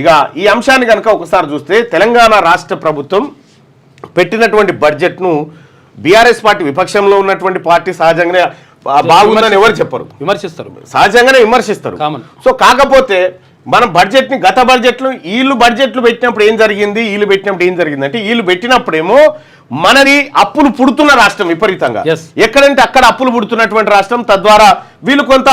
ఇక ఈ అంశాన్ని కనుక ఒకసారి చూస్తే తెలంగాణ రాష్ట్ర ప్రభుత్వం పెట్టినటువంటి బడ్జెట్ను బీఆర్ఎస్ పార్టీ విపక్షంలో ఉన్నటువంటి పార్టీ సహజంగానే బాగుందని ఎవరు చెప్పరు. విమర్శిస్తారు. సహజంగానే విమర్శిస్తారు. సో కాకపోతే మనం బడ్జెట్ని గత బడ్జెట్లు వీళ్ళు బడ్జెట్లు పెట్టినప్పుడు ఏం జరిగింది వీళ్ళు పెట్టినప్పుడు ఏం జరిగింది అంటే వీళ్ళు పెట్టినప్పుడేమో మనది అప్పులు పుడుతున్న రాష్ట్రం విపరీతంగా. ఎక్కడంటే అక్కడ అప్పులు పుడుతున్నటువంటి రాష్ట్రం తద్వారా వీళ్ళు కొంత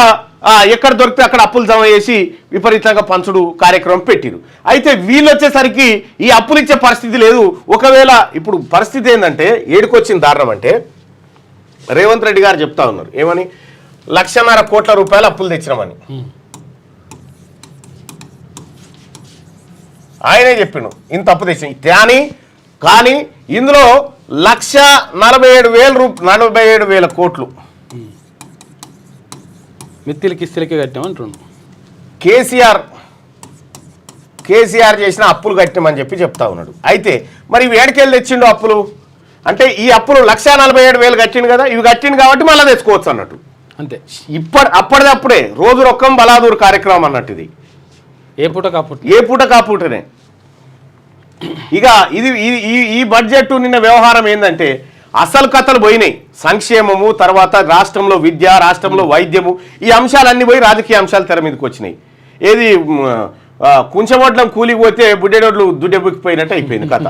ఎక్కడ దొరికితే అక్కడ అప్పులు జమ చేసి విపరీతంగా పంచుడు కార్యక్రమం పెట్టిరు. అయితే వీళ్ళు వచ్చేసరికి ఈ అప్పులు ఇచ్చే పరిస్థితి లేదు. ఒకవేళ ఇప్పుడు పరిస్థితి ఏంటంటే ఏడుకొచ్చిన దారుణం అంటే రేవంత్ రెడ్డి గారు చెప్తా ఉన్నారు. ఏమని? లక్షన్నర కోట్ల రూపాయలు అప్పులు తెచ్చినామని ఆయనే చెప్పిండు ఇంత అప్పు తెచ్చి. కానీ కానీ ఇందులో లక్ష నలభై ఏడు వేల రూప నలభై ఏడు వేల కోట్లు. మిత్తిలకి ఇస్తిలకి కట్టామంటున్నాను కేసీఆర్ కేసీఆర్ చేసిన అప్పులు కట్టినామని చెప్పి చెప్తా ఉన్నాడు. అయితే మరి ఇవి ఏడకెళ్ళి తెచ్చిండు అప్పులు? అంటే ఈ అప్పులు లక్ష నలభై ఏడు వేలు కట్టిండు కదా ఇవి కట్టిండు కాబట్టి మళ్ళీ తెచ్చుకోవచ్చు అన్నట్టు. అంతే. ఇప్పటి అప్పటిదప్పుడే రోజు రొక్కం బలాదూరు కార్యక్రమం అన్నట్టు ఇది ఏ పూట కాపుట? ఏ పూట కా పూటనే ఇక ఇది ఈ- ఈ ఈ బడ్జెట్ నిన్న వ్యవహారం ఏంటంటే అసలు కథలు పోయినాయి. సంక్షేమము తర్వాత రాష్ట్రంలో విద్య రాష్ట్రంలో వైద్యము ఈ అంశాలన్నీ పోయి రాజకీయ అంశాలు తెర మీదకి వచ్చినాయి. ఏది మ్, ఆ, కూలికి పోతే బుడ్డెడోడ్లు దుడ్డెబ్బుకిపోయినట్టు అయిపోయింది కథ.